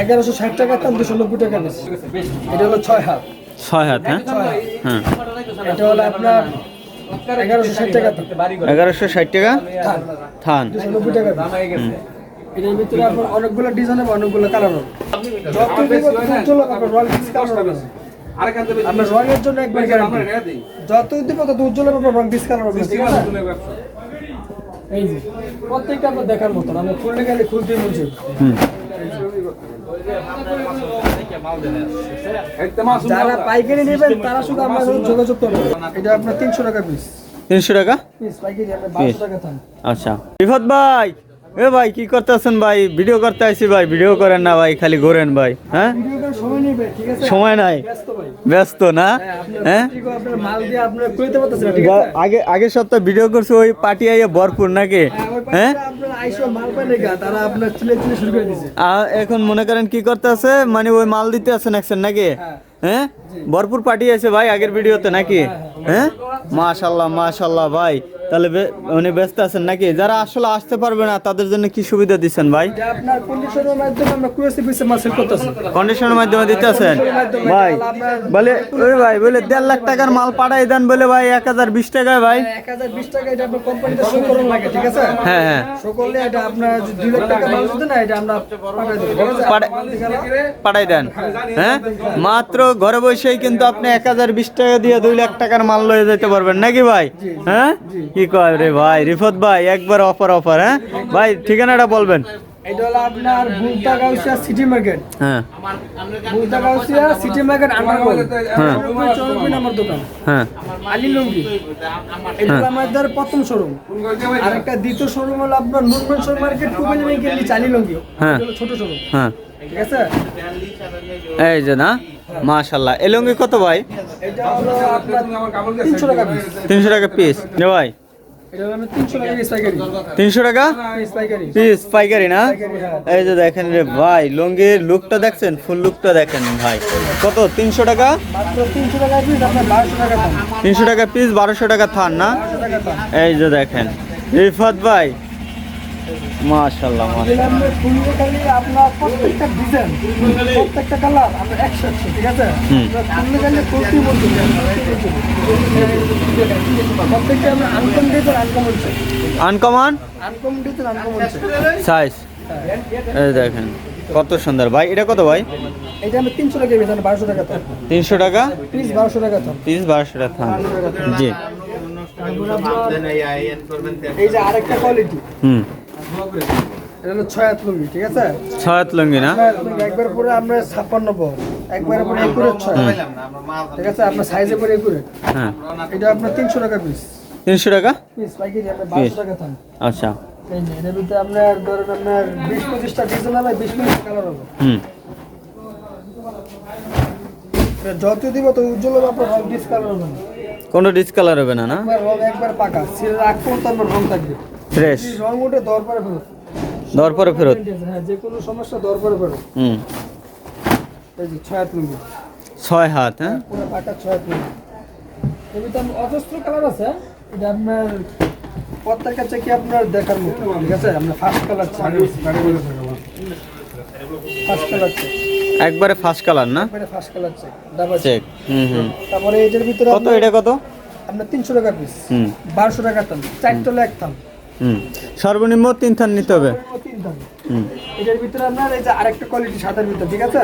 এগারোশো ষাট টাকা দাম দুশো নব্বই টাকা পিস এটা হলো ছয় হাত। ছয় হাত হ্যাঁ? ছয় হাত। হ্যাঁ। এটা হলো আপনার এগারোশো ষাট টাকা। এগারোশো ষাট টাকা? থান। দুশো নব্বই টাকা এটার ভিতরে আপনার অনেকগুলো ডিজাইন হবে অনেকগুলো কালার হবে। যত আপনার রয়্যাল। রঙের জন্য একবার গ্যারান্টি যত দিব তত উজ্জ্বল হবে রং ডিসকাউন্ট হবে। ঠিক আছে এই প্রত্যেকটা আপনার দেখার মতন। আমরা খুলতে গেলে খুলতে বলছি হুম। যারা পাইকারি নেবেন তারা শুধু আমার যোগাযোগ করবে। এটা আপনার তিনশো টাকা পিস তিনশো টাকা? আচ্ছা। রিফত ভাই এ ভাই কি করতেছেন ভাই? ভিডিও করতে আইছি ভাই ভিডিও করেন না ভাই খালি ঘোরেন ভাই হ্যাঁ? সময় নাই ব্যস্ত না? হ্যাঁ হ্যাঁ? আগে আগের সপ্তাহে ভিডিও করছে ওই পার্টি আইয়ে ভরপুর নাকি? হ্যাঁ হ্যাঁ এখন মনে করেন কি করতে আছে মানে ওই মাল দিতে আছেন একসেন নাকি? হ্যাঁ। হ্যাঁ? ভরপুর পাঠিয়েছে ভাই আগের ভিডিওতে নাকি? হ্যাঁ? মাশাল্লাহ মাশাল্লাহ ভাই। তাহলে বে- উনি ব্যস্ত আছেন নাকি? যারা আসলে আসতে পারবে না তাদের জন্য কি সুবিধা দিচ্ছেন ভাই? কন্ডিশনের মাধ্যমে আমরা কুয়েসি পিসে মাল সেল করতেছি। কন্ডিশনের মাধ্যমে দিতে আছেন ভাই বলে ওই ভাই বলে দেড় লাখ টাকার মাল পাঠাই দেন বলে ভাই এক হাজার বিশ টাকায় ভাই। হ্যাঁ হ্যাঁ শো করলে এটা আপনার যে দুই লাখ টাকা মাল দিতে না এটা আমরা পাঠাই দেবো ঠিক আছে? পাঠাই- পাঠাই দেন। হ্যাঁ? মাত্র ঘরে বসেই কিন্তু আপনি এক হাজার বিশ টাকা দিয়ে দুই লাখ টাকার মাল লয়ে যেতে পারবেন নাকি ভাই? হ্যাঁ? কি কয় রে ভাই? রিফত ভাই একবার অফার অফার হ্যাঁ? ভাই ঠিকানাটা বলবেন। এটা হলো আপনার সিটি মার্কেট। হ্যাঁ। সিটি মার্কেট আন্ডারগ্রাউন্ড হ্যাঁ। দোকান। হ্যাঁ। আলী লুঙ্গি। এটা আমাদের প্রথম শোরুম আর একটা দ্বিতীয় শোরুম হলো আপনার নুরমনসর মার্কেট কুবেলি ব্যাংকের নিচে আলী লুঙ্গি। হ্যাঁ। ছোট শোরুম হ্যাঁ। ঠিক আছে? এই যে না মাশাল্লাহ এলঙ্গি কত ভাই? তিনশো টাকা পিস তিনশো টাকা পিস নে ভাই। তিনশো টাকা পিস পাইকারি। না হ্যাঁ। এই যে দেখেন রে ভাই লুঙ্গির লুকটা দেখছেন? ফুল লুকটা দেখেন ভাই। কত? তিনশো টাকা? তিনশো টাকা পিস বারোশো টাকা থান। না? এই যে দেখেন রিফাত ভাই খালি আপনার প্রত্যেকটা ডিজাইন প্রত্যেকটা কালার আপনার একশো একশো ঠিক আছে? খালি প্রতি বছর প্রত্যেকটা আপনার আনকম ডিজাইন আনকম হচ্ছে আনকমন ডিজাইন আনকম সাইজ এই দেখেন কত সুন্দর। ভাই এটা কত ভাই? এটা আমি টাকা বেতন বারোশো টাকা টাকা? টাকা দাম পিস বারোশো টাকা জি। এই যে আরেকটা কোয়ালিটি হুম। এটা হলো ছয় হাত লুঙ্গি ঠিক আছে? না? ছয় হাত লুঙ্গি একবার পরে আমরা ছাপ্পান্ন পাবো একবার পরে একুরেট ছয়। ঠিক আছে? আপনার সাইজে পরে একুরেট হ্যাঁ। এটা আপনার তিনশো টাকা পিস তিনশো টাকা? পিস পাইকারি আপনার বারোশো টাকা আচ্ছা। এটার ভিতরে আপনার ধরেন আপনার বিশ পঁচিশটা ডিজাইন হবে বিশ পঁচিশটা কালার হবে। হুম। যত দিব তো উজ্জ্বল হবে আপনার রং ডিসকালার হবে না। কোনো ডিসকালার হবে না না? একবার রং একবার পাকা। রং থাকবে। ফ্রেশ রং উঠে পরে ফেরত। দেওয়ার পরে ফেরত। হ্যাঁ যে কোনো সমস্যা পরে ফেরত। হুম। এই যে ছয় হাত লুঙ্গি। ছয় হাত হ্যাঁ? পুরো পাকা ছয় হাত লুঙ্গি। এর ভিতরে অজস্র কালার আছে এটা আপনার প্রত্যেক কাছে কি আপনার দেখার মতো? ঠিক আছে আপনার ফার্স্ট কালার ফার্স্ট কালার একবারে ফার্স্ট কালার না? একবারে fast colour check double check check hmm hmm. তারপরে এটার ভিতরে কত এটা কত? আপনার তিনশো টাকা পিস হুম। বারোশো টাকা দাম চার তলে এক দাম হুম। সর্বনিম্ন তিন থান নিতে হবে। এটার ভিতরে আপনার এই যে আরেকটা কোয়ালিটি সাদার ভিতরে ঠিক আছে?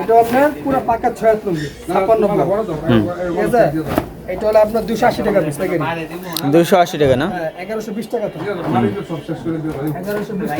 এটা আপনার পুরো পাকা ছয় হাত লম্বি ছাপ্পান্ন ঠিক আছে? এটা হলো আপনার দুশো আশি টাকা পিস প্যাকেট দুশো আশি টাকা না? হ্যাঁ এগারোশো বিশ টাকা তো। এগারোশো বিশ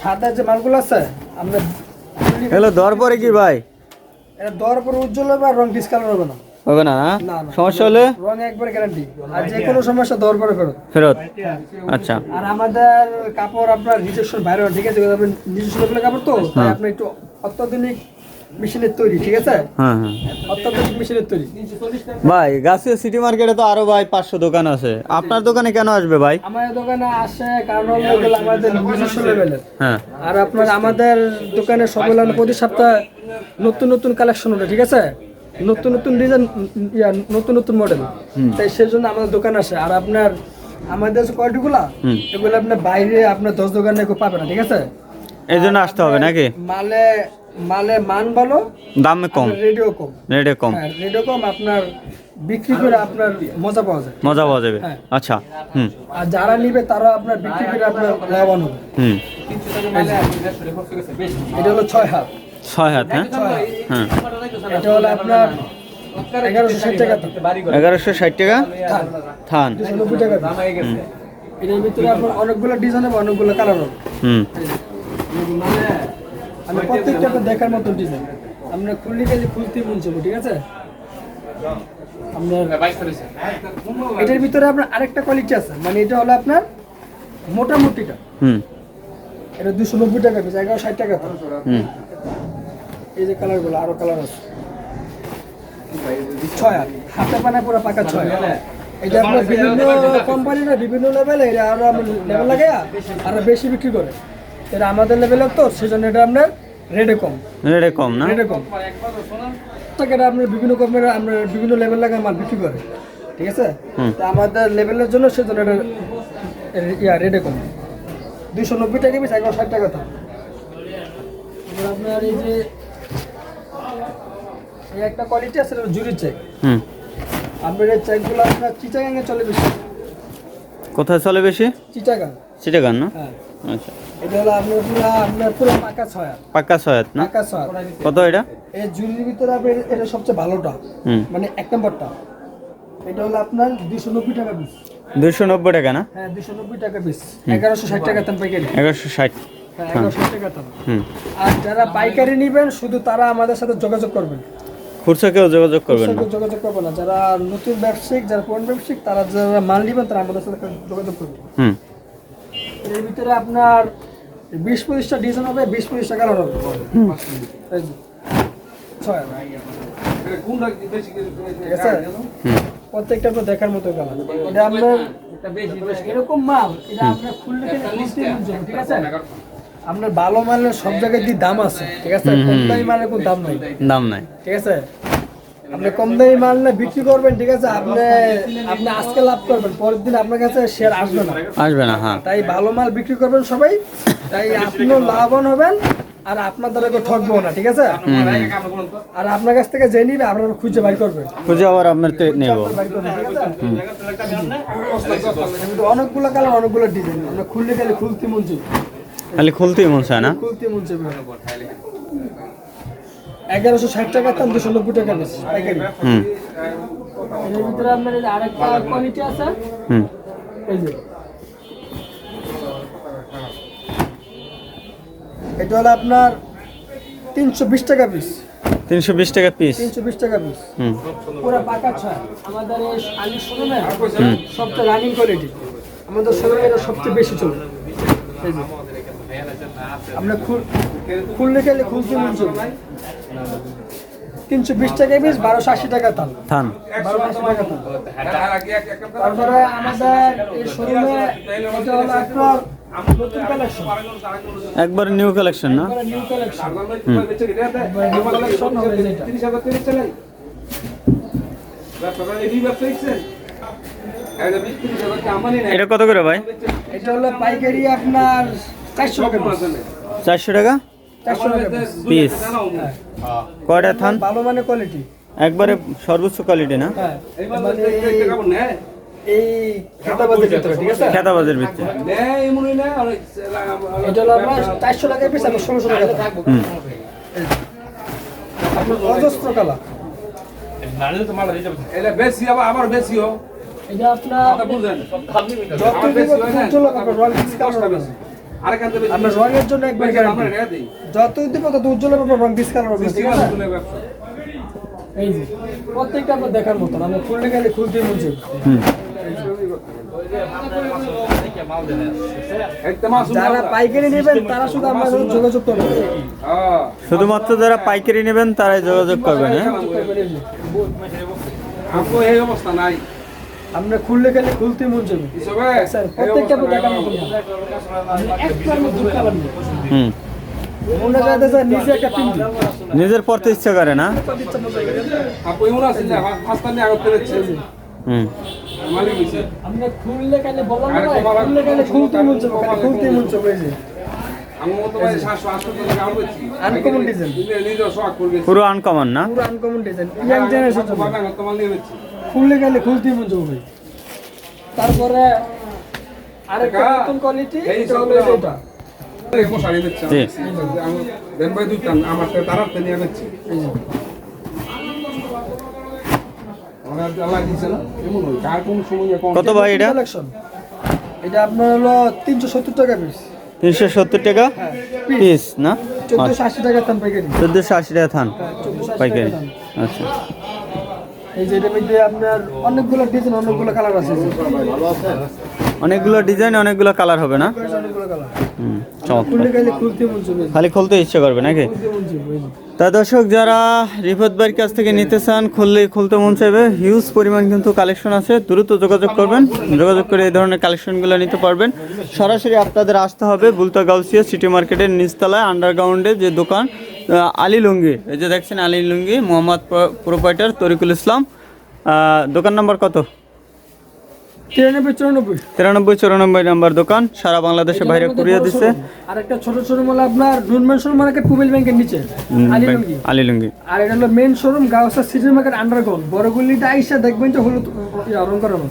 সাদা যে মালগুলো আছে আপনার হ্যালো দর পরে কি ভাই? এটা দর পর উজ্জ্বল হবে আর রং ডিসকালার হবে না। হবে না। সমস্যা হলে? রং একবার গ্যারান্টি আর যে কোনো সমস্যা দর পরে ফেরত। ফেরত? আচ্ছা। আর আমাদের কাপড় আপনার নিজস্ব বাইরে ঠিক আছে? নিজস্ব কাপড় তো আপনি একটু অত্যাধুনিক মেশিনের তৈরি ঠিক আছে? হ্যাঁ হ্যাঁ। অত্যাধুনিক মেশিনের তৈরি। ভাই গাছিয়া সিটি মার্কেটে তো আরও ভাই পাঁচশো দোকান আছে। আপনার দোকানে কেন আসবে ভাই? দোকানে আসে কারণ হলো আমাদের নিজস্ব লেভেলের। হ্যাঁ। আর আপনার আমাদের দোকানে প্রতি সপ্তাহে নতুন নতুন কালেকশন ওঠে ঠিক আছে? নতুন নতুন ডিজাইন নতুন নতুন মডেল। তাই সেজন্য আমাদের দোকান আসে। আর আপনার আমাদের যে কোয়ালিটিগুলা। এগুলো আপনার বাইরে আপনার দশ দোকানে কেউ পাবে না ঠিক আছে? এই জন্য আসতে হবে নাকি? মালে মালে মান ভালো দামে কম। রেডিও কম। রেটে কম। হ্যাঁ রেডিও কম আপনার বিক্রি করে আপনার মজা পাওয়া যায় মজা পাওয়া যাবে। হ্যাঁ। আচ্ছা হুম। আর যারা নিবে তারা আপনার বিক্রি করে আপনার লাভবান হবে। হুম। এটা হলো ছয় হাত। ছয় হাত হ্যাঁ? হ্যাঁ এটা হলো আপনার এগারোশো ষাট টাকা এগারোশো ষাট টাকা? থান। এটার ভিতরে আপনার অনেকগুলো ডিজাইন হবে অনেকগুলো কালার হবে। হুম। প্রত্যেকটা আপনার দেখার মতো ডিজাইন। আমরা খুললি গেলে খুলতে মন ঠিক আছে? আপনার এটার ভিতরে আপনার আরেকটা কোয়ালিটি আছে মানে এটা হলো আপনার মোটামুটিটা হুম। এটা দুশো নব্বই টাকা পিস এগারো ষাট টাকা হুম। এই যে কালারগুলো আরও কালার আছে। ছয় হাত। হাতে পানা পুরো পাকা ছয়। এটা আপনার বিভিন্ন কোম্পানিরা বিভিন্ন লেভেলে এটা আরও লেভেল লাগে আরও বেশি বিক্রি করে। এটা আমাদের লেভেলের তো সেজন্য এটা আপনার রেটে কম। রেটে কম না? রেটে কম। এটা আপনার বিভিন্ন কোম্পানিরা আমরা বিভিন্ন লেভেল লাগে মাল বিক্রি করে ঠিক আছে? তো আমাদের লেভেলের জন্য সেজন্য এটা ইয়া রেটে কম। দুশো নব্বই টাকা পিস এগারো ষাট টাকা দাম। আপনার এই যে এই একটা কোয়ালিটি আছে জুরির চেক হুম। আপনার এই চেকগুলো আপনার চিটাগাঙে চলে বেশি। কোথায় চলে বেশি? চিটাগাং। চিটাগান না? হ্যাঁ। আচ্ছা। এটা হলো আপনার পুরো আপনার পুরো পাকা ছয় হাত। পাক্কা ছয় হাত না? পাকা ছয় হাত। কত এটা? এই জুরির ভিতরে এটা সবচেয়ে ভালোটা। মানে এক নম্বরটা। এটা হলো আপনার দুশো নব্বই টাকা পিস দুশো নব্বই টাকা না? হ্যাঁ দুশো নব্বই টাকা পিস এগারোশো ষাট টাকা দাম পাইকারি। এগারোশো ষাট। হ্যাঁ আর যারা পাইকারি নেবেন শুধু তারা আমাদের সাথে যোগাযোগ করবেন। খুচরা কেউ যোগাযোগ করবেন যোগাযোগ করবে না। যারা নতুন ব্যবসায়িক যারা পুরান ব্যবসায়িক তারা যারা মাল নেবেন তারা আমাদের সাথে যোগাযোগ করবে হুম। এর ভিতরে আপনার বিশ পঁচিশটা ডিজাইন হবে বিশ পঁচিশটা কালার হবে। প্রত্যেকটা আপনার দেখার মতো কালার এটা আপনার এরকম মাল এটা আপনার খুললে ঠিক আছে? আপনার ভালো মালের সব জায়গায় দাম আছে ঠিক আছে? কম দামি মালের কোনো দাম নাই। দাম নাই। ঠিক আছে? আপনি কম দামি মাল না বিক্রি করবেন ঠিক আছে? আপনি আপনি আজকে লাভ করবেন পরের দিন আপনার কাছে শেয়ার আসবে না। আসবে না হ্যাঁ। তাই ভালো মাল বিক্রি করবেন সবাই। তাই আপনিও লাভবান হবেন আর আপনার দ্বারা কেউ ঠকবো না ঠিক আছে? আর আপনার কাছ থেকে যে নিবে আপনারা খুঁজে বাই করবেন খুঁজে আবার আপনার নেব। অনেকগুলো কালার অনেকগুলো ডিজাইন আমরা খুললে গেলে খুলতে মন। খালি খুলতেই মন চায় না? খুলতে মন এগারোশো ষাট টাকা দাম দুশো নব্বই টাকা বেশি পাইকারি। হুম। এর ভিতরে আপনার আরেকটা কোয়ালিটি আছে? হুম। এই যে। এটা হলো আপনার তিনশো বিশ টাকা পিস তিনশো বিশ টাকা পিস তিনশো বিশ টাকা পিস হুম। পুরো পাকা ছয়। আমাদের আলি শোরুমে সবচেয়ে রানিং কোয়ালিটি আমাদের শোরুমে এটা সবচেয়ে বেশি চলে। আমরা খুল- খুললে খেলে খুলতে মন চলবে। তিনশো বিশ টাকা পিস বারোশো আশি টাকা দাম থান। তারপরে আমাদের এই শোরুমে এটা হলো আপনার একবার নিউ কালেকশন না? নিউ কালেকশন এটা। কত করে ভাই? এটা হলো পাইকারি আপনার চারশো টাকা চারশো টাকা? চারশো টাকা পিস কয়টা থান? ভালো মানে কোয়ালিটি একবারে সর্বোচ্চ কোয়ালিটি না? হ্যাঁ। মানে এই- এই ভিতরে ঠিক আছে? খেতাবাজের ভিতরে। এটা হলো আপনার চারশো টাকা পিস ষোলোশো টাকা। কালা আবার বেশিও। এটা আপনার যত দিব উজ্জ্বল হবে, আপনার রং রঙের জন্য একবার যত দিব তত উজ্জ্বল হবে রং ডিসকাউন্ট হবে ঠিক আছে এই যে প্রত্যেকটা দেখার মতন আমরা গেলে খুলতে যারা পাইকারি নেবেন তারা শুধু আমার সাথে যোগাযোগ করবেন হ্যাঁ শুধুমাত্র যারা পাইকারি নেবেন তারাই যোগাযোগ করবেন হ্যাঁ আপু এই অবস্থা নাই আমরা খুললে গেলে খুলতে মন যাবে স্যার প্রত্যেকটা নেই। হুম। একটা পিন্ডি। নিজের পড়তে ইচ্ছা করে না? হুম। খুললে কালে বললাম খুললে কালে খুলতে মন খুলতে মন পুরো আনকমন না? পুরো আনকমন ডিজাইন ইয়াং জেনারেশন খুললে গেলে খুলতে মন চাবে ভাই। তারপরে আরেকটা নতুন কোয়ালিটি এই এটা হলো সবটা- এটা। এরকম শাড়ি বেচছে আমি দেন ভাই দুইটান আমার থেকে তারার থেকে নিয়ে বেচছি এই যে। দিছে না? এমন হয় কার কোন সময় কোন কত ভাই এটা? কালেকশন এটা আপনার হলো তিনশো সত্তর টাকা পিস তিনশো সত্তর টাকা? পিস না? চোদ্দশো আশি টাকা দাম পাইকারি। চোদ্দোশো আশি টাকা থান? পাইকারি। আচ্ছা। এই যে এটার মধ্যে আপনার অনেকগুলো ডিজাইন অনেকগুলো কালার আছে। অনেকগুলো ডিজাইন অনেকগুলো কালার হবে না? খালি খুলতে ইচ্ছে করবে নাকি? তা দর্শক, যারা রিফত ভাইয়ের কাছ থেকে নিতে চান, খুললে খুলতে মন চাইবে। হিউজ পরিমাণ কিন্তু কালেকশন আছে। দ্রুত যোগাযোগ করবেন। যোগাযোগ করে এই ধরনের কালেকশনগুলো নিতে পারবেন। সরাসরি আপনাদের আসতে হবে বুলতা গাউসিয়া সিটি মার্কেটের নিচতলায় আন্ডারগ্রাউন্ডে যে দোকান আলী লুঙ্গি। এই যে দেখছেন আলী লুঙ্গি, মোহাম্মদ প্রোপাইটার তরিকুল ইসলাম। দোকান নাম্বার কত? তিরানব্বই চুরানব্বই। নাম্বার দোকান। সারা বাংলাদেশে বাইরে কুরিয়ে দিচ্ছে। আর একটা ছোট শোরুম হলো আপনার মার্কেট ব্যাংকের নিচে আলিলুঙ্গি আর এটা হলো main showroom Gausia city market underground বড়গুলিটা আইসা দেখবেন তো হলুদ রং করানো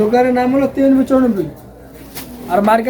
দোকানের নাম হলো তিরানব্বই চুরানব্বই। আর মার্কেট